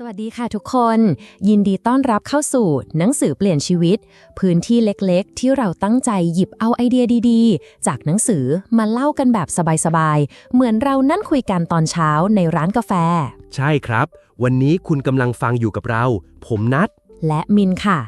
สวัสดีค่ะทุกคน ยินดีต้อนรับเข้าสู่ หนังสือเปลี่ยนชีวิต พื้นที่เล็กๆ ที่เราตั้งใจหยิบเอาไอเดียดีๆ จากหนังสือมาเล่ากันแบบสบายๆ เหมือนเรานั่นคุยกันตอนเช้าในร้านกาแฟ ใช่ครับ วันนี้คุณกำลังฟังอยู่กับเรา ผมนัด และมินค่ะ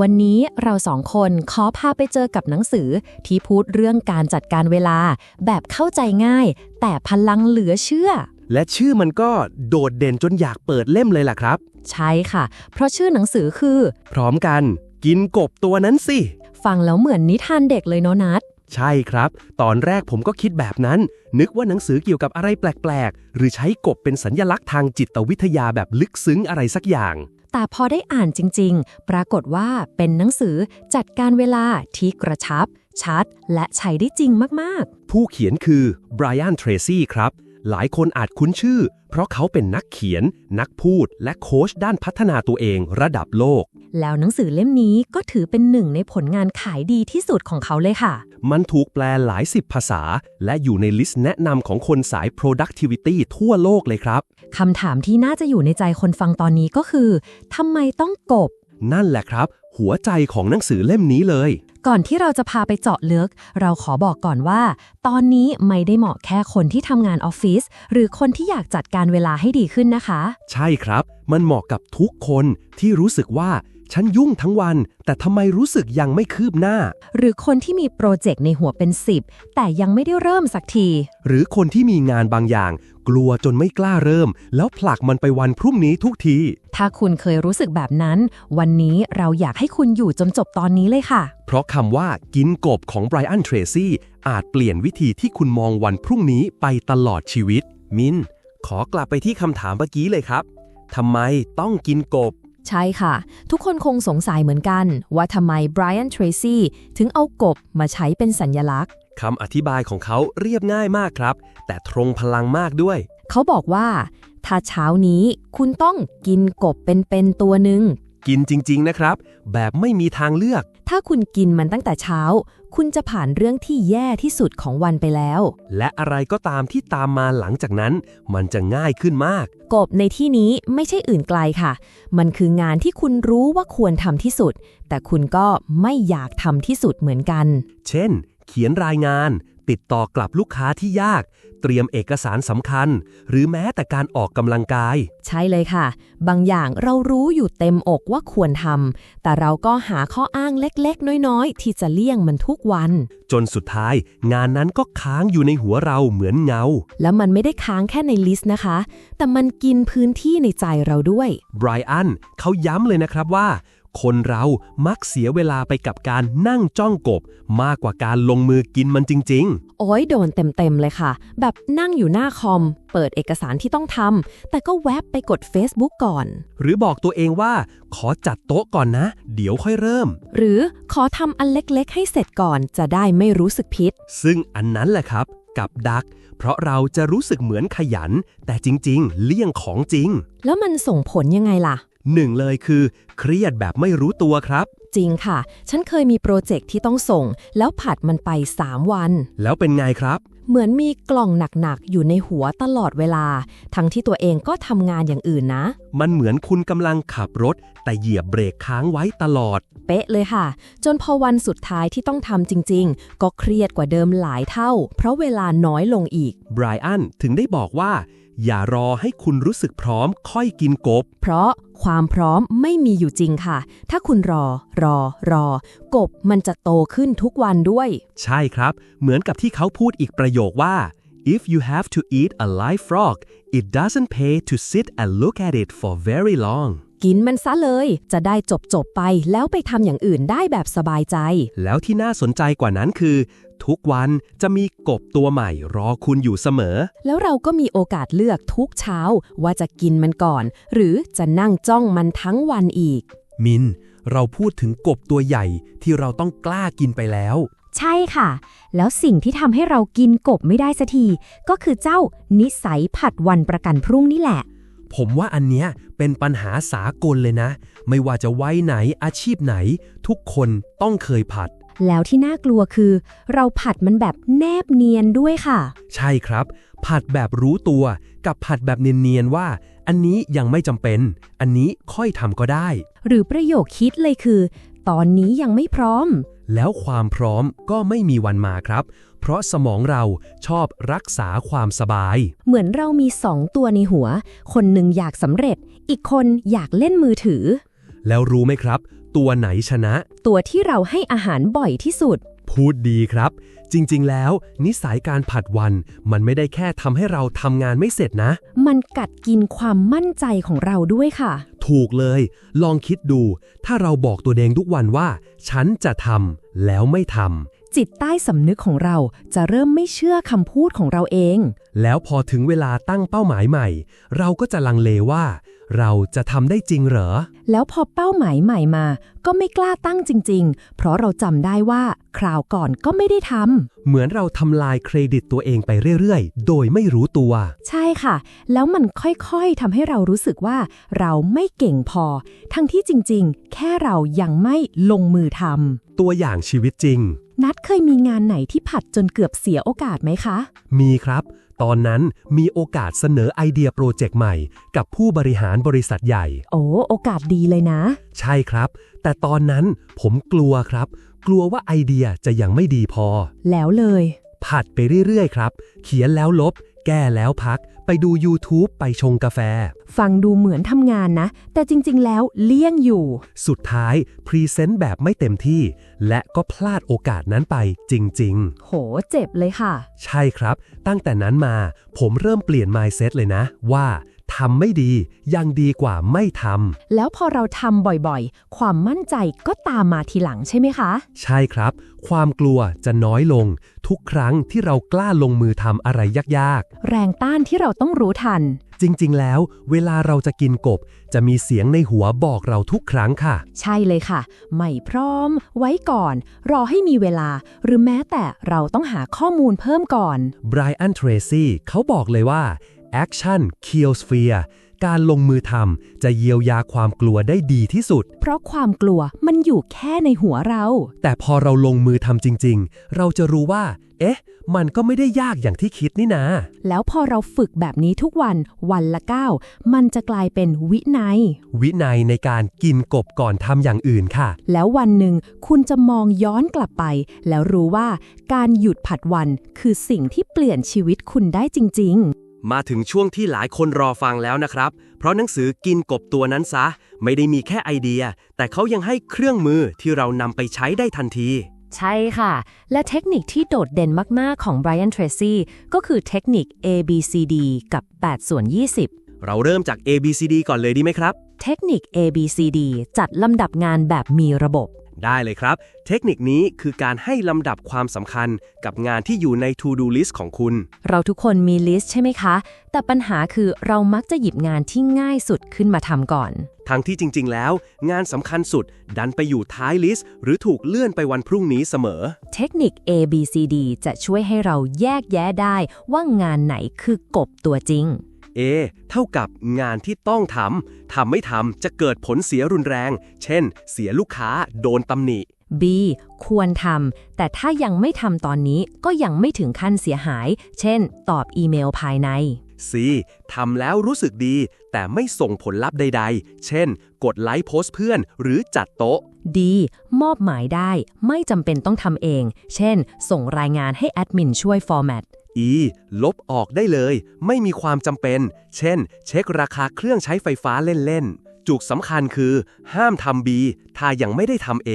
วันนี้เราสองคนขอพาไปเจอกับหนังสือ ที่พูดเรื่องการจัดการเวลา แบบเข้าใจง่าย แต่พลังเหลือเชื่อ และชื่อมันก็โดดเด่นจนอยากเปิดเล่มเลยล่ะครับ ใช่ค่ะ เพราะชื่อหนังสือคือ พร้อมกันกินกบตัวนั้นสิ ฟังแล้วเหมือนนิทานเด็กเลยเนาะนัด ใช่ครับ ตอนแรกผมก็คิดแบบนั้น นึกว่าหนังสือเกี่ยวกับอะไรแปลก ๆ หรือใช้กบเป็นสัญญลักษณ์ทางจิตวิทยาแบบลึกซึ้งอะไรสักอย่าง แต่พอได้อ่านจริง ๆ ปรากฏว่าเป็นหนังสือจัดการเวลาที่กระชับ ชัด และใช้ได้จริงมากผู้เขียนคือไบรอันเทรซี่ครับ หลายคนอาจคุ้นชื่อ เพราะเขาเป็นนักเขียน นักพูด และโค้ชด้านพัฒนาตัวเองระดับโลกๆแล้วหนังสือเล่มนี้ก็ถือเป็นหนึ่งในผลงานขายดีที่สุดของเขาเลยค่ะ มันถูกแปลหลายสิบภาษา และอยู่ในลิสต์แนะนำของคนสาย productivity ทั่วโลกเลยครับคำถามที่น่าจะอยู่ในใจคนฟังตอนนี้ก็คือทำไมต้องกบ นั่นแหละครับ หัวใจของหนังสือเล่มนี้เลย ก่อนที่เราจะพาไปเจาะลึก เราขอบอกก่อนว่า ตอนนี้ไม่ได้เหมาะแค่คนที่ทำงานออฟฟิศหรือคนที่อยากจัดการเวลาให้ดีขึ้นนะคะ ใช่ครับ มันเหมาะกับทุกคนที่รู้สึกว่า ฉันยุ่งทั้งวัน แต่ทำไมรู้สึกยังไม่คืบหน้า หรือคนที่มีโปรเจกต์ในหัวเป็น 10 แต่ยังไม่ได้เริ่มสักที หรือคนที่มีงานบางอย่าง กลัวจนไม่กล้าเริ่ม แล้วผลักมันไปวันพรุ่งนี้ทุกที ถ้าคุณเคยรู้สึกแบบนั้น วันนี้เราอยากให้คุณอยู่จนจบตอนนี้เลยค่ะ เพราะคำว่ากินกบของไบรอันเทรซี่อาจเปลี่ยนวิธีที่คุณมองวันพรุ่งนี้ไปตลอดชีวิต มินขอกลับไปที่คำถามเมื่อกี้เลยครับทำไมต้องกินกบ ใช่ค่ะ ทุกคนคงสงสัยเหมือนกัน ว่าทำไมไบรอันเทรซี่ถึงเอากบมาใช้เป็นสัญญลักษณ์คำอธิบายของเขาเรียบง่ายมากครับ แต่ตรงพลังมากด้วย เขาบอกว่า ถ้าเช้านี้คุณต้องกินกบเป็นๆตัวหนึ่งกินจริง ๆ นะครับ แบบไม่มีทางเลือก ถ้าคุณกินมันตั้งแต่เช้า คุณจะผ่านเรื่องที่แย่ที่สุดของวันไปแล้ว และอะไรก็ตามที่ตามมาหลังจากนั้น มันจะง่ายขึ้นมาก กบในที่นี้ไม่ใช่อื่นไกลค่ะ มันคืองานที่คุณรู้ว่าควรทำที่สุด แต่คุณก็ไม่อยากทำที่สุดเหมือนกัน เช่น เขียนรายงาน ติดต่อกลับลูกค้าที่ยาก เตรียมเอกสารสำคัญ หรือแม้แต่การออกกำลังกาย ใช่เลยค่ะ บางอย่างเรารู้อยู่เต็มอกว่าควรทำแต่เราก็หาข้ออ้างเล็กๆ น้อยๆ ที่จะเลี่ยงมันทุกวัน จนสุดท้าย งานนั้นก็ค้างอยู่ในหัวเราเหมือนเงา แล้วมันไม่ได้ค้างแค่ในลิสต์นะคะ แต่มันกินพื้นที่ในใจเราด้วยไบรอันเขาย้ำเลยนะครับว่า คนเรามักเสียเวลาไปกับการนั่งจ้องกบ มากกว่าการลงมือกินมันจริงโอ้ยโดนเต็มๆเลยค่ะ แบบนั่งอยู่หน้าคอม เปิดเอกสารที่ต้องทำแต่ก็แวบไปกด Facebook ก่อนๆหรือบอกตัวเองว่า ขอจัดโต๊ะก่อนนะ เดี๋ยวค่อยเริ่ม หรือขอทำอันเล็กๆ ให้เสร็จก่อนจะได้ไม่รู้สึกผิด ซึ่งอันนั้นแหละครับ กับดัก เพราะเราจะรู้สึกเหมือนขยัน แต่จริง ๆ เลี่ยงของจริง แล้วมันส่งผลยังไงล่ะ หนึ่งเลยคือ เครียดแบบไม่รู้ตัวครับ จริงค่ะ ฉันเคยมีโปรเจกต์ที่ต้องส่ง แล้วผัดมันไป 3 วัน แล้วเป็นไงครับ เหมือนมีกล่องหนักๆ อยู่ในหัวตลอดเวลา ทั้งที่ตัวเองก็ทำงานอย่างอื่นนะ มันเหมือนคุณกำลังขับรถ แต่เหยียบเบรกค้างไว้ตลอด เป๊ะเลยค่ะ จนพอวันสุดท้ายที่ต้องทำจริง ๆ ก็เครียดกว่าเดิมหลายเท่า เพราะเวลาน้อยลงอีกไบรอันถึงได้บอกว่า อย่ารอให้คุณรู้สึกพร้อมค่อยกินกบ เพราะความพร้อมไม่มีอยู่จริงค่ะ ถ้าคุณรอ รอ รอ กบมันจะโตขึ้นทุกวันด้วย ใช่ครับ เหมือนกับที่เขาพูดอีกประโยคว่า if you have to eat a live frog it doesn't pay to sit and look at it for very long กินมันซะเลย จะได้จบจบๆไปแล้วไปทำอย่างอื่นได้แบบสบายใจ แล้วที่น่าสนใจกว่านั้นคือ ทุกวันจะมีกบตัวใหม่รอคุณอยู่เสมอ แล้วเราก็มีโอกาสเลือกทุกเช้า ว่าจะกินมันก่อน หรือจะนั่งจ้องมันทั้งวันอีก มิน เราพูดถึงกบตัวใหญ่ที่เราต้องกล้ากินไปแล้ว ใช่ค่ะ แล้วสิ่งที่ทำให้เรากินกบไม่ได้สักที ก็คือเจ้านิสัยผัดวันประกันพรุ่งนี่แหละ ผมว่าอันเนี้ยเป็นปัญหาสากลเลยนะ ไม่ว่าจะวัยไหนอาชีพไหน ทุกคนต้องเคยผัด แล้วที่น่ากลัวคือ เราผัดมันแบบแนบเนียนด้วยค่ะ ใช่ครับ ผัดแบบรู้ตัว กับผัดแบบเนียนๆว่า อันนี้ยังไม่จำเป็น อันนี้ค่อยทำก็ได้ หรือประโยคคิดเลยคือ ตอนนี้ยังไม่พร้อม แล้วความพร้อมก็ไม่มีวันมาครับ เพราะสมองเราชอบรักษาความสบาย เหมือนเรามีสองตัวในหัว คนหนึ่งอยากสำเร็จ อีกคนอยากเล่นมือถือ แล้วรู้ไหมครับ ตัวไหนชนะ ตัวที่เราให้อาหารบ่อยที่สุด พูดดีครับ จริงๆ แล้ว นิสัยการผัดวัน มันไม่ได้แค่ทำให้เราทำงานไม่เสร็จนะ มันกัดกินความมั่นใจของเราด้วยค่ะ ถูกเลย ลองคิดดู ถ้าเราบอกตัวเองทุกวันว่า ฉันจะทำแล้วไม่ท จิตใต้สำนึกของเราจะเริ่มไม่เชื่อคำพูดของเราเองำแล้วพอถึงเวลาตั้งเป้าหมายใหม่ เราก็จะลังเลว่า เราจะทำได้จริงเหรอ แล้วพอเป้าหมายใหม่มา ก็ไม่กล้าตั้งจริง ๆ เพราะเราจำได้ว่าคราวก่อนก็ไม่ได้ทเหมือนเราทำลายเครดิตตัวเองไปเรื่อยๆ โดยไม่รู้ตัวำใช่ค่ะ แล้วมันค่อยๆทำให้เรารู้สึกว่า เราไม่เก่งพอ ทั้งที่จริงๆ แค่เรายังไม่ลงมือทำ ตัวอย่างชีวิตจริง นัดเคยมีงานไหนที่ผัดจนเกือบเสียโอกาสไหมคะ มีครับ ตอนนั้นมีโอกาสเสนอไอเดียโปรเจกต์ใหม่ กับผู้บริหารบริษัทใหญ่ โอ้โอกาสดีเลยนะ ใช่ครับ แต่ตอนนั้นผมกลัวครับ กลัวว่าไอเดียจะยังไม่ดีพอ แล้วเลย ผัดไปเรื่อยๆ ครับ เขียนแล้วลบ แก้แล้วพัก ไปดู YouTube ไปชงกาแฟ ฟังดูเหมือนทำงานนะ แต่จริงๆ แล้วเลี่ยงอยู่ สุดท้าย พรีเซนต์แบบไม่เต็มที่ และก็พลาดโอกาสนั้นไปจริงโหเจ็บเลยค่ะๆใช่ครับ ตั้งแต่นั้นมา ผมเริ่มเปลี่ยน mindset เลยนะว่า ทำไม่ดียังดีกว่าไม่ทำ แล้วพอเราทำบ่อยๆ ความมั่นใจก็ตามมาทีหลังใช่ไหมคะ ใช่ครับ ความกลัวจะน้อยลง ทุกครั้งที่เรากล้าลงมือทำอะไรยากแรงต้านที่เราต้องรู้ทันๆจริงๆ แล้ว เวลาเราจะกินกบ จะมีเสียงในหัวบอกเราทุกครั้งค่ะ ใช่เลยค่ะ ไม่พร้อม ไว้ก่อน รอให้มีเวลา หรือแม้แต่เราต้องหาข้อมูลเพิ่มก่อนไบรอันเทรซี่เขาบอกเลยว่า action kills fear การลงมือทำจะเยียวยาความกลัวได้ดีที่สุด เพราะความกลัวมันอยู่แค่ในหัวเรา แต่พอเราลงมือทำจริง ๆ เราจะรู้ว่า เอ๊ะ มันก็ไม่ได้ยากอย่างที่คิดนี่นะแล้วพอเราฝึกแบบนี้ทุกวันวันละก้าวมันจะกลายเป็นวินัย วินัยในการกินกบก่อนทำอย่างอื่นค่ะ แล้ววันหนึ่งคุณจะมองย้อนกลับไป แล้วรู้ว่าการหยุดผัดวันคือสิ่งที่เปลี่ยนชีวิตคุณได้จริง มาถึงช่วงที่หลายคนรอฟังแล้วนะครับ เพราะหนังสือกินกบตัวนั้นซะ ไม่ได้มีแค่ไอเดีย แต่เขายังให้เครื่องมือที่เรานำไปใช้ได้ทันที ใช่ค่ะ และเทคนิคที่โดดเด่นมาก ๆ ของ Brian Tracy ก็คือเทคนิค A B C D กับ 8 ส่วน 20 เราเริ่มจาก A B C D ก่อนเลยดีไหมครับ เทคนิค A B C D จัดลำดับงานแบบมีระบบ ได้เลยครับ เทคนิคนี้คือการให้ลำดับความสำคัญกับงานที่อยู่ใน To Do List ของคุณ เราทุกคนมีลิสต์ใช่ไหมคะ แต่ปัญหาคือเรามักจะหยิบงานที่ง่ายสุดขึ้นมาทำก่อน ทั้งที่จริง ๆ แล้ว งานสำคัญสุด ดันไปอยู่ท้ายลิสต์ หรือถูกเลื่อนไปวันพรุ่งนี้เสมอ เทคนิค A B C D จะช่วยให้เราแยกแยะได้ว่างานไหนคือกบตัวจริง A เท่ากับงานที่ต้องทำ ทำไม่ทำจะเกิดผลเสียรุนแรง เช่น เสียลูกค้า โดนตำหนิ B ควรทำ แต่ถ้ายังไม่ทำตอนนี้ก็ยังไม่ถึงขั้นเสียหาย เช่น ตอบอีเมลภายใน C ทำแล้วรู้สึกดี แต่ไม่ส่งผลลัพธ์ใด ๆ เช่น กดไลค์โพสต์เพื่อน หรือจัดโต๊ะ D มอบหมายได้ ไม่จำเป็นต้องทำเอง เช่น ส่งรายงานให้แอดมินช่วยฟอร์แมต E ลบออกได้เลย ไม่มีความจำเป็น เช่น เช็คราคาเครื่องใช้ไฟฟ้าเล่น ๆจุกสำคัญคือ ห้ามทำ B ถ้ายังไม่ได้ทำ A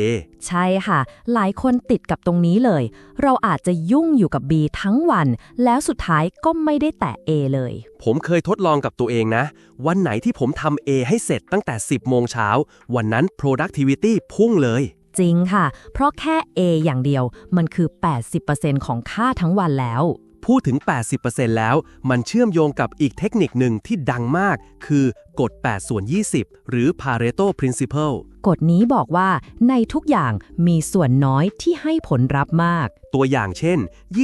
ใช่ค่ะ หลายคนติดกับตรงนี้เลย เราอาจจะยุ่งอยู่กับ B ทั้งวัน แล้วสุดท้ายก็ไม่ได้แตะ A เลย ผมเคยทดลองกับตัวเองนะ วันไหนที่ผมทำ A ให้เสร็จตั้งแต่ 10 โมงเช้า วันนั้น productivity พุ่งเลย จริงค่ะ เพราะแค่ A อย่างเดียวมันคือ 80%ของค่าทั้งวันแล้ว พูดถึง 80%แล้ว มันเชื่อมโยงกับอีกเทคนิคหนึ่งที่ดังมาก คือกฎ 8 ส่วน 20 หรือ Pareto Principle กฎนี้บอกว่าในทุกอย่างมีส่วนน้อยที่ให้ผลลัพธ์มาก ตัวอย่างเช่น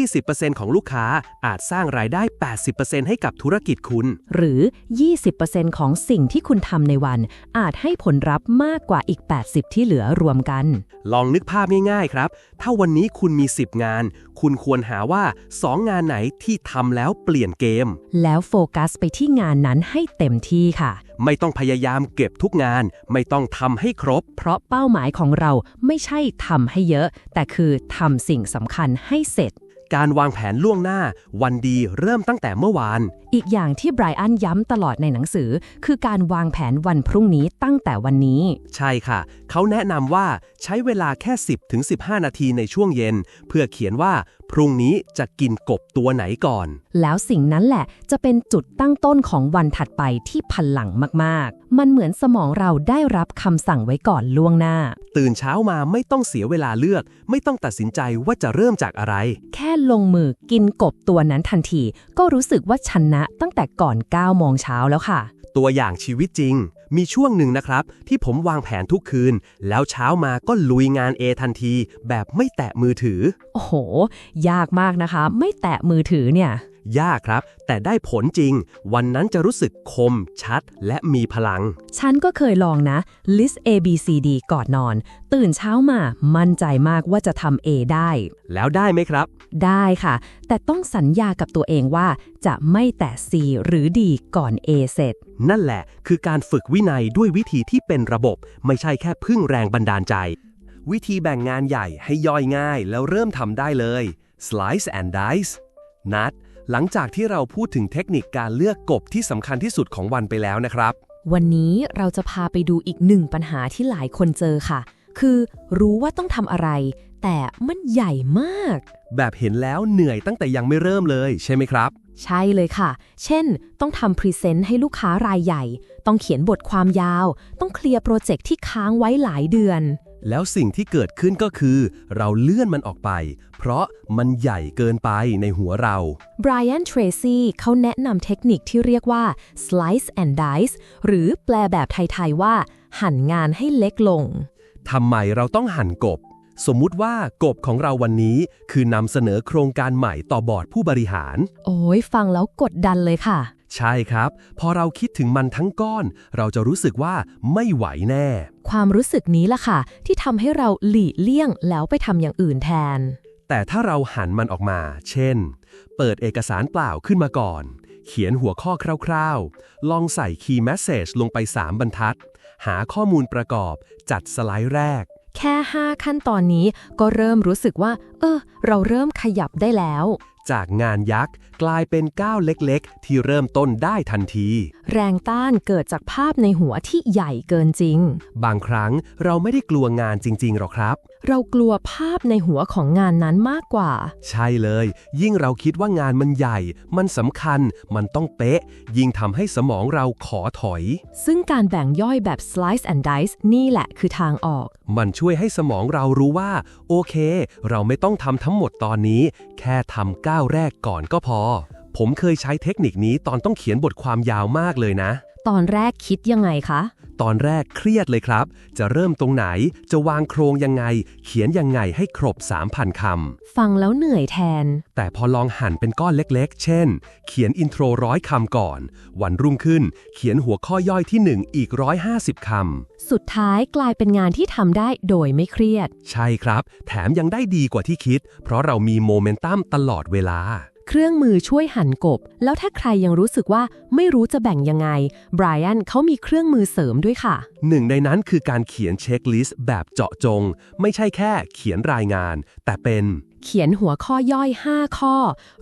20%ของลูกค้าอาจสร้างรายได้ 80%ให้กับธุรกิจคุณ หรือ 20%ของสิ่งที่คุณทำในวัน อาจให้ผลลัพธ์มากกว่าอีก 80 ที่เหลือรวมกัน ลองนึกภาพง่ายๆครับ ถ้าวันนี้คุณมี 10 งาน คุณควรหาว่า 2 งานไหนที่ทำแล้วเปลี่ยนเกม แล้วโฟกัสไปที่งานนั้นให้เต็มที่ค่ะไม่ต้องพยายามเก็บทุกงาน ไม่ต้องทำให้ครบ เพราะเป้าหมายของเราไม่ใช่ทำให้เยอะ แต่คือทำสิ่งสำคัญให้เสร็จ การวางแผนล่วงหน้า วันดีเริ่มตั้งแต่เมื่อวาน อีกอย่างที่ไบรอันย้ำตลอดในหนังสือ คือการวางแผนวันพรุ่งนี้ตั้งแต่วันนี้ ใช่ค่ะ เขาแนะนำว่าใช้เวลาแค่ 10ถึง15 นาทีในช่วงเย็น เพื่อเขียนว่า พรุ่งนี้จะกินกบตัวไหนก่อน แล้วสิ่งนั้นแหละจะเป็นจุดตั้งต้นของวันถัดไปที่พลังมากๆ มันเหมือนสมองเราได้รับคำสั่งไว้ก่อนล่วงหน้า ตื่นเช้ามาไม่ต้องเสียเวลาเลือก ไม่ต้องตัดสินใจว่าจะเริ่มจากอะไร แค่ลงมือกินกบตัวนั้นทันที ก็รู้สึกว่าชนะตั้งแต่ก่อน9โมงเช้าแล้วค่ะ ตัวอย่างชีวิตจริง มีช่วงหนึ่งนะครับ ที่ผมวางแผนทุกคืน แล้วเช้ามาก็ลุยงาน A ทันที แบบไม่แตะมือถือ โอ้โห ยากมากนะคะ ไม่แตะมือถือเนี่ย ยากครับ แต่ได้ผลจริง วันนั้นจะรู้สึกคม ชัด และมีพลัง ฉันก็เคยลองนะ list A B C D ก่อนนอน ตื่นเช้ามา มั่นใจมากว่าจะทำ A ได้ แล้วได้ไหมครับ ได้ค่ะ แต่ต้องสัญญากับตัวเองว่า จะไม่แตะ C หรือ D ก่อน A เสร็จ นั่นแหละ คือการฝึกวินัยด้วยวิธีที่เป็นระบบ ไม่ใช่แค่พึ่งแรงบันดาลใจ วิธีแบ่งงานใหญ่ให้ย่อยง่ายแล้วเริ่มทำได้เลย slice and dice นัด หลังจากที่เราพูดถึงเทคนิคการเลือกกบที่สำคัญที่สุดของวันไปแล้วนะครับ วันนี้เราจะพาไปดูอีกหนึ่งปัญหาที่หลายคนเจอค่ะ คือรู้ว่าต้องทำอะไร แต่มันใหญ่มาก แบบเห็นแล้วเหนื่อยตั้งแต่ยังไม่เริ่มเลยใช่ไหมครับ ใช่เลยค่ะ เช่น ต้องทำพรีเซนต์ให้ลูกค้ารายใหญ่ ต้องเขียนบทความยาว ต้องเคลียร์โปรเจกต์ที่ค้างไว้หลายเดือน แล้วสิ่งที่เกิดขึ้นก็คือ เราเลื่อนมันออกไป เพราะมันใหญ่เกินไปในหัวเราไบรอันเทรซี่เขาแนะนำเทคนิคที่เรียกว่า slice and dice หรือแปลแบบไทย ๆ ว่า หั่นงานให้เล็กลง ทำไมเราต้องหั่นกบ สมมุติว่ากบของเราวันนี้ คือนำเสนอโครงการใหม่ต่อบอร์ดผู้บริหาร โอ้ยฟังแล้วกดดันเลยค่ะ ใช่ครับ พอเราคิดถึงมันทั้งก้อน เราจะรู้สึกว่าไม่ไหวแน่ ความรู้สึกนี้ล่ะค่ะ ที่ทำให้เราหลีกเลี่ยงแล้วไปทำอย่างอื่นแทน แต่ถ้าเราหันมันออกมา เช่น เปิดเอกสารเปล่าขึ้นมาก่อน เขียนหัวข้อคร่าวๆ ลองใส่ Key Message ลงไป 3 บรรทัด หาข้อมูลประกอบ จัดสไลด์แรก แค่ 5 ขั้นตอนนี้ก็เริ่มรู้สึกว่า เออ เราเริ่มขยับได้แล้ว จากงานยักษ์กลายเป็นก้าวเล็กๆ ที่เริ่มต้นได้ทันที แรงต้านเกิดจากภาพในหัวที่ใหญ่เกินจริง บางครั้งเราไม่ได้กลัวงานจริงๆหรอกครับเรากลัวภาพในหัวของงานนั้นมากกว่า ใช่เลย ยิ่งเราคิดว่างานมันใหญ่ มันสำคัญ มันต้องเป๊ะ ยิ่งทำให้สมองเราขอถอย ซึ่งการแบ่งย่อยแบบ slice and dice นี่แหละคือทางออก มันช่วยให้สมองเรารู้ว่า โอเค เราไม่ต้องทำทั้งหมดตอนนี้ แค่ทำก้าวแรกก่อนก็พอ ผมเคยใช้เทคนิคนี้ตอนต้องเขียนบทความยาวมากเลยนะ ตอนแรกคิดยังไงคะ ตอนแรกเครียดเลยครับ จะเริ่มตรงไหน จะวางโครงยังไง เขียนยังไงให้ครบ 3,000 คำ ฟังแล้วเหนื่อยแทน แต่พอลองหั่นเป็นก้อนเล็กๆ เช่น เขียนอินโทรร้อยคำก่อน วันรุ่งขึ้น เขียนหัวข้อย่อยที่ 1 อีก 150 คำ สุดท้ายกลายเป็นงานที่ทำได้โดยไม่เครียด ใช่ครับ แถมยังได้ดีกว่าที่คิด เพราะเรามีโมเมนตัมตลอดเวลา เครื่องมือช่วยหั่นกบ แล้วถ้าใครยังรู้สึกว่าไม่รู้จะแบ่งยังไงไบรอันเขามีเครื่องมือเสริมด้วยค่ะ หนึ่งในนั้นคือการเขียนเช็คลิสต์แบบเจาะจง ไม่ใช่แค่เขียนรายงาน แต่เป็นเขียนหัวข้อย่อย 5 ข้อ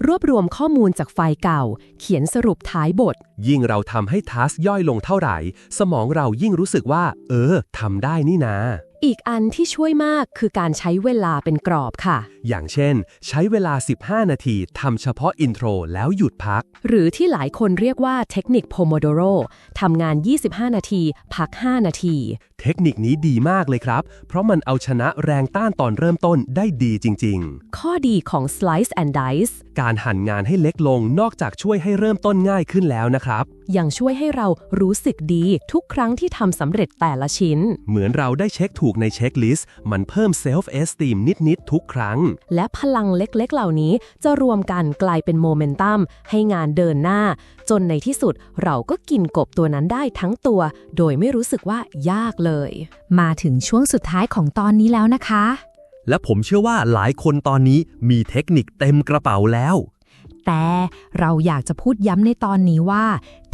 รวบรวมข้อมูลจากไฟล์เก่า เขียนสรุปท้ายบท ยิ่งเราทำให้ทัสย่อยลงเท่าไหร่ สมองเรายิ่งรู้สึกว่า เออทำได้นี่นาอีกอันที่ช่วยมากคือการใช้เวลาเป็นกรอบค่ะ อย่างเช่น ใช้เวลา 15 นาทีทำเฉพาะอินโทรแล้วหยุดพัก หรือที่หลายคนเรียกว่าเทคนิค Pomodoro ทำงาน 25 นาที พัก 5 นาที เทคนิคนี้ดีมากเลยครับ เพราะมันเอาชนะแรงต้านตอนเริ่มต้นได้ดีจริงข้อดีของ Slice and Dice ๆการหั่นงานให้เล็กลงนอกจากช่วยให้เริ่มต้นง่ายขึ้นแล้วนะครับ ยังช่วยให้เรารู้สึกดีทุกครั้งที่ทำสำเร็จแต่ละชิ้น เหมือนเราได้เช็คถูกในเช็คลิสต์มันเพิ่มเซลฟ์เอสตีมนิด ๆ ทุกครั้งและพลังเล็กๆ เหล่านี้จะรวมกันกลายเป็นโมเมนตัมให้งานเดินหน้า จนในที่สุดเราก็กินกบตัวนั้นได้ทั้งตัว โดยไม่รู้สึกว่ายากเลย มาถึงช่วงสุดท้ายของตอนนี้แล้วนะคะ และผมเชื่อว่าหลายคนตอนนี้มีเทคนิคเต็มกระเป๋าแล้ว แต่เราอยากจะพูดย้ำในตอนนี้ว่า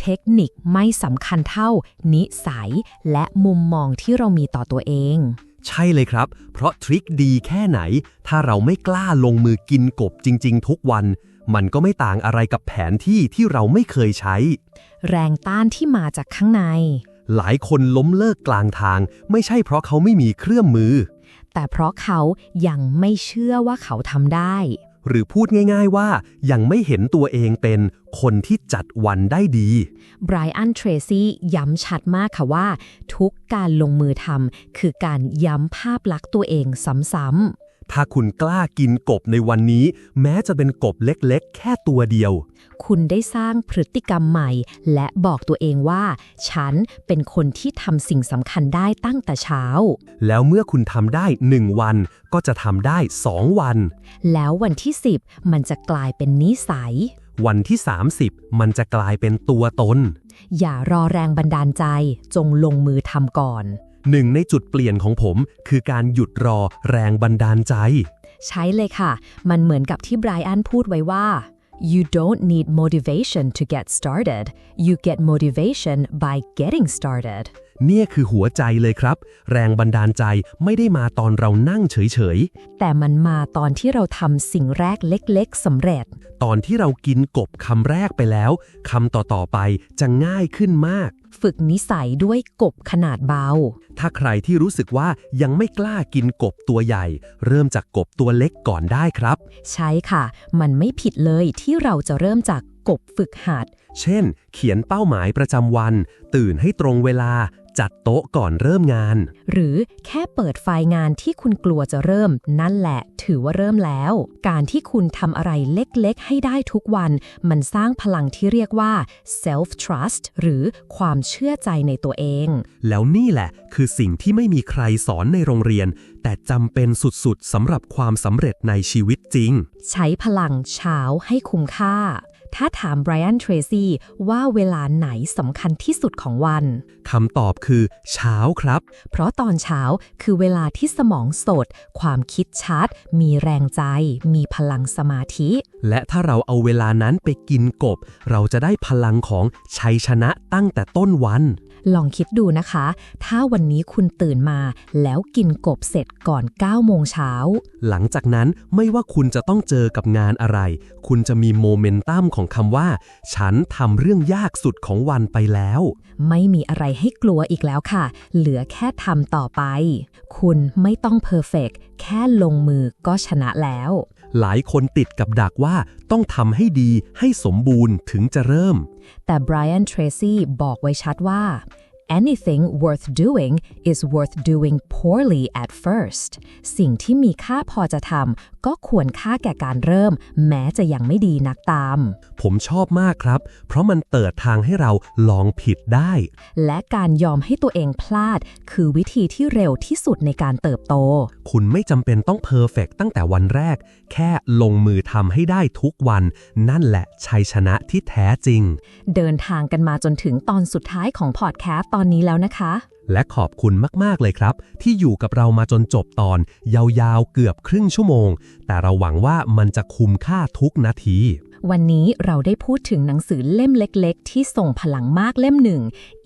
เทคนิคไม่สำคัญเท่า นิสัย และมุมมองที่เรามีต่อตัวเอง ใช่เลยครับ เพราะทริคดีแค่ไหน ถ้าเราไม่กล้าลงมือกินกบจริง ๆ ทุกวัน มันก็ไม่ต่างอะไรกับแผนที่ที่เราไม่เคยใช้ แรงต้านที่มาจากข้างใน หลายคนล้มเลิกกลางทาง ไม่ใช่เพราะเขาไม่มีเครื่องมือ แต่เพราะเขายังไม่เชื่อว่าเขาทำได้ หรือพูดง่ายๆว่ายังไม่เห็นตัวเองเป็นคนที่จัดวันได้ดีไบรอันเทรซี่ย้ำชัดมากค่ะว่า ทุกการลงมือทำคือการย้ำภาพลักษณ์ตัวเองซ้ำๆ ถ้าคุณกล้ากินกบในวันนี้ แม้จะเป็นกบเล็กๆ แค่ตัวเดียวๆคุณได้สร้างพฤติกรรมใหม่ และบอกตัวเองว่า ฉันเป็นคนที่ทำสิ่งสำคัญได้ตั้งแต่เช้า แล้วเมื่อคุณทำได้ 1 วัน ก็จะทำได้ 2 วัน แล้ววันที่ 10 มันจะกลายเป็นนิสัย วันที่ 30 มันจะกลายเป็นตัวตน อย่ารอแรงบันดาลใจ จงลงมือทำก่อน หนึ่งในจุดเปลี่ยนของผม คือการหยุดรอแรงบันดาลใจ ใช้เลยค่ะ มันเหมือนกับที่ไบรอันพูดไว้ว่า you don't need motivation to get started you get motivation by getting started เนี่ยคือหัวใจเลยครับ แรงบันดาลใจไม่ได้มาตอนเรานั่งเฉยแต่มันมาตอนที่เราทำสิ่งแรกเล็กๆสำเร็จๆตอนที่เรากินกบคำแรกไปแล้วคำต่อๆไปจะง่ายขึ้นมาก ฝึกนิสัยด้วยกบขนาดเบา ถ้าใครที่รู้สึกว่ายังไม่กล้ากินกบตัวใหญ่ เริ่มจากกบตัวเล็กก่อนได้ครับ ใช่ค่ะ มันไม่ผิดเลยที่เราจะเริ่มจากกบฝึกหัด เช่น เขียนเป้าหมายประจำวัน ตื่นให้ตรงเวลา จัดโต๊ะก่อนเริ่มงาน หรือแค่เปิดไฟล์งานที่คุณกลัวจะเริ่ม นั่นแหละ ถือว่าเริ่มแล้ว การที่คุณทำอะไรเล็กๆ ให้ได้ทุกวัน มันสร้างพลังที่เรียกว่า self trust หรือความเชื่อใจในตัวเอง แล้วนี่แหละ คือสิ่งที่ไม่มีใครสอนในโรงเรียน แต่จำเป็นสุดๆสำหรับความสำเร็จในชีวิตจริง ใช้พลังเช้าให้คุ้มค่า ถ้าถามไบรอันเทรซี่ว่าเวลาไหนสำคัญที่สุดของวัน คำตอบคือเช้าครับ เพราะตอนเช้าคือเวลาที่สมองสด ความคิดชัด มีแรงใจ มีพลังสมาธิ และถ้าเราเอาเวลานั้นไปกินกบ เราจะได้พลังของชัยชนะตั้งแต่ต้นวันลองคิดดูนะคะ ถ้าวันนี้คุณตื่นมาแล้วกินกบเสร็จก่อน 9 โมงเช้า หลังจากนั้นไม่ว่าคุณจะต้องเจอกับงานอะไร คุณจะมีโมเมนตัมของคำว่า ฉันทำเรื่องยากสุดของวันไปแล้ว ไม่มีอะไรให้กลัวอีกแล้วค่ะ เหลือแค่ทำต่อไป คุณไม่ต้องเพอร์เฟกแค่ลงมือก็ชนะแล้ว หลายคนติดกับดักว่าต้องทำให้ดีให้สมบูรณ์ถึงจะเริ่ม แต่ไบรอันเทรซี่บอกไว้ชัดว่า anything worth doing is worth doing poorly at first สิ่งที่มีค่าพอจะทำก็ควรค่าแก่การเริ่ม แม้จะยังไม่ดีนักตาม ผมชอบมากครับ เพราะมันเปิดทางให้เราลองผิดได้ และการยอมให้ตัวเองพลาด คือวิธีที่เร็วที่สุดในการเติบโต คุณไม่จำเป็นต้องเพอร์เฟกตั้งแต่วันแรก แค่ลงมือทำให้ได้ทุกวัน นั่นแหละชัยชนะที่แท้จริง เดินทางกันมาจนถึงตอนสุดท้ายของพอดแคสต์ตอนนี้แล้วนะคะ และขอบคุณมาก ๆ เลยครับ ที่อยู่กับเรามาจนจบตอน ยาว ๆ เกือบครึ่งชั่วโมง แต่เราหวังว่ามันจะคุ้มค่าทุกนาที วันนี้เราได้พูดถึงหนังสือเล่มเล็กๆ ที่ส่งพลังมากเล่มหนึ่ง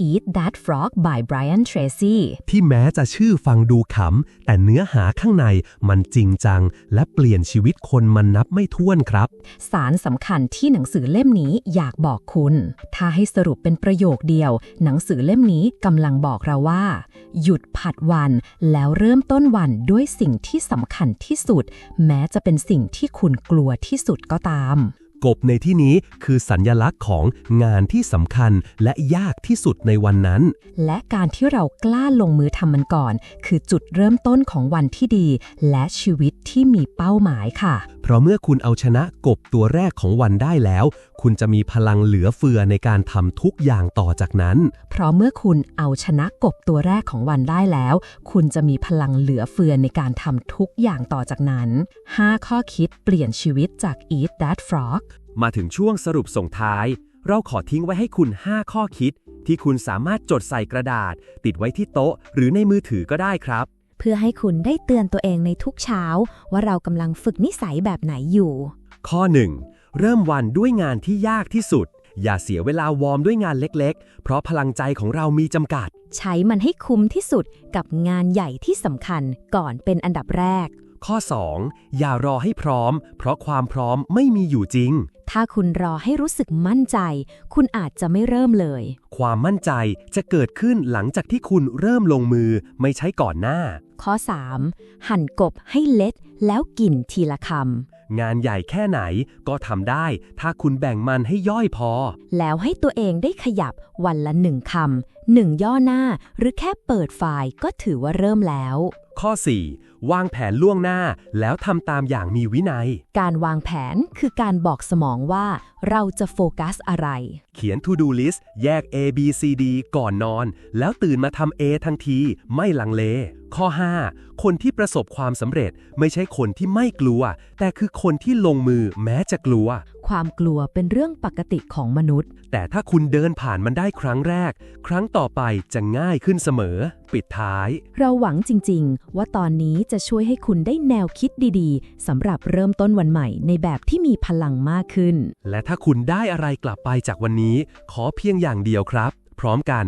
Eat That Frog by Brian Tracy ที่แม้จะชื่อฟังดูขำ แต่เนื้อหาข้างในมันจริงจัง และเปลี่ยนชีวิตคนมันนับไม่ถ้วนครับ สารสำคัญที่หนังสือเล่มนี้อยากบอกคุณ ถ้าให้สรุปเป็นประโยคเดียว หนังสือเล่มนี้กำลังบอกเราว่า หยุดผัดวันแล้วเริ่มต้นวันด้วยสิ่งที่สำคัญที่สุด แม้จะเป็นสิ่งที่คุณกลัวที่สุดก็ตาม กบในที่นี้คือสัญญลักษณ์ของงานที่สำคัญและยากที่สุดในวันนั้น และการที่เรากล้าลงมือทำมันก่อน คือจุดเริ่มต้นของวันที่ดี และชีวิตที่มีเป้าหมายค่ะ เพราะเมื่อคุณเอาชนะกบตัวแรกของวันได้แล้ว คุณจะมีพลังเหลือเฟือในการทำทุกอย่างต่อจากนั้น เพราะเมื่อคุณเอาชนะกบตัวแรกของวันได้แล้ว คุณจะมีพลังเหลือเฟือในการทำทุกอย่างต่อจากนั้น 5 ข้อคิดเปลี่ยนชีวิตจาก Eat That Frog มาถึงช่วงสรุปส่งท้าย เราขอทิ้งไว้ให้คุณ 5 ข้อคิด ที่คุณสามารถจดใส่กระดาษ ติดไว้ที่โต๊ะ หรือในมือถือก็ได้ครับ เพื่อให้คุณได้เตือนตัวเองในทุกเช้า ว่าเรากำลังฝึกนิสัยแบบไหนอยู่ ข้อ 1. เริ่มวันด้วยงานที่ยากที่สุด อย่าเสียเวลาวอร์มด้วยงานเล็กๆ เพราะพลังใจของเรามีจำกัด ใช้มันให้คุ้มที่สุดกับงานใหญ่ที่สำคัญก่อนเป็นอันดับแรก ข้อ 2. อย่ารอให้พร้อม เพราะความพร้อมไม่มีอยู่จริง ถ้าคุณรอให้รู้สึกมั่นใจ คุณอาจจะไม่เริ่มเลย ความมั่นใจจะเกิดขึ้นหลังจากที่คุณเริ่มลงมือไม่ใช่ก่อนหน้า ข้อ 3. หั่นกบให้เล็ดแล้วกินทีละคงานใหญ่แค่ไหนก็ทำได้ ถ้าคุณแบ่งมันให้ย่อยพอำแล้วให้ตัวเองได้ขยับวันละหนึ่งคำหนึ่งย่อหน้า หรือแค่เปิดไฟล์ก็ถือว่าเริ่มแล้ว ข้อ 4. วางแผนล่วงหน้าแล้วทำตามอย่างมีวินัย การวางแผนคือการบอกสมองว่าเราจะโฟกัสอะไร เขียน to do list แยก A B C D ก่อนนอน แล้วตื่นมาทำ A ทันที ไม่ลังเล ข้อ 5. คนที่ประสบความสำเร็จไม่ใช่คนที่ไม่กลัว แต่คือคนที่ลงมือแม้จะกลัว ความกลัวเป็นเรื่องปกติของมนุษย์ แต่ถ้าคุณเดินผ่านมันได้ครั้งแรก ครั้งต่อไปจะง่ายขึ้นเสมอ ปิดท้าย เราหวังจริง ๆ ว่าตอนนี้จะช่วยให้คุณได้แนวคิดดีๆสำหรับเริ่มต้นวันใหม่ในแบบที่มีพลังมากขึ้น และถ้าคุณได้อะไรกลับไปจากวันนี้ ขอเพียงอย่างเดียวครับ พร้อมกัน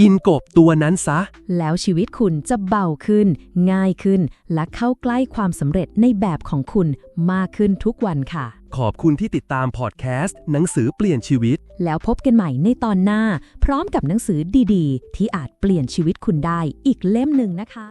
กินกบตัวนั้นซะ แล้วชีวิตคุณจะเบาขึ้น ง่ายขึ้น และเข้าใกล้ความสำเร็จในแบบของคุณมากขึ้นทุกวันค่ะ ขอบคุณที่ติดตามพอดแคสต์หนังสือเปลี่ยนชีวิต แล้วพบกันใหม่ในตอนหน้า พร้อมกับหนังสือดีๆ ที่อาจเปลี่ยนชีวิตคุณได้อีกเล่มหนึ่งนะคะ